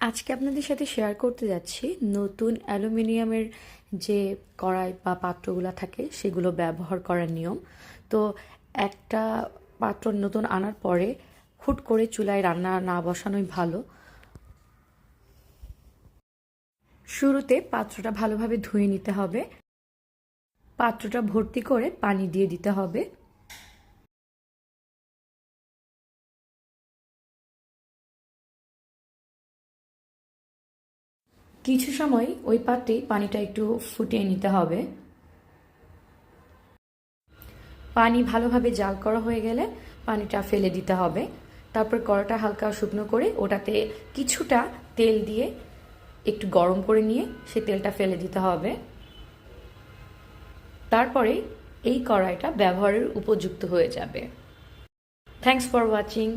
আজকে আপনাদের সাথে শেয়ার করতে যাচ্ছি নতুন অ্যালুমিনিয়ামের যে কড়াই বা পাত্রগুলো থাকে, সেগুলো ব্যবহার করার নিয়ম। তো একটা পাত্র নতুন আনার পরে হুট করে চুলায় রান্না না বসানোই ভালো। শুরুতে পাত্রটা ভালোভাবে ধুয়ে নিতে হবে। পাত্রটা ভর্তি করে পানি দিয়ে দিতে হবে। কিছু সময় ওই পাত্রে পানিটা একটু ফুটিয়ে নিতে হবে। পানি ভালোভাবে জাল করা হয়ে গেলে পানিটা ফেলে দিতে হবে। তারপর কড়াটা হালকা শুকনো করে ওটাতে কিছুটা তেল দিয়ে একটু গরম করে নিয়ে সে তেলটা ফেলে দিতে হবে। তারপরে এই কড়াইটা ব্যবহারের উপযুক্ত হয়ে যাবে। Thanks for watching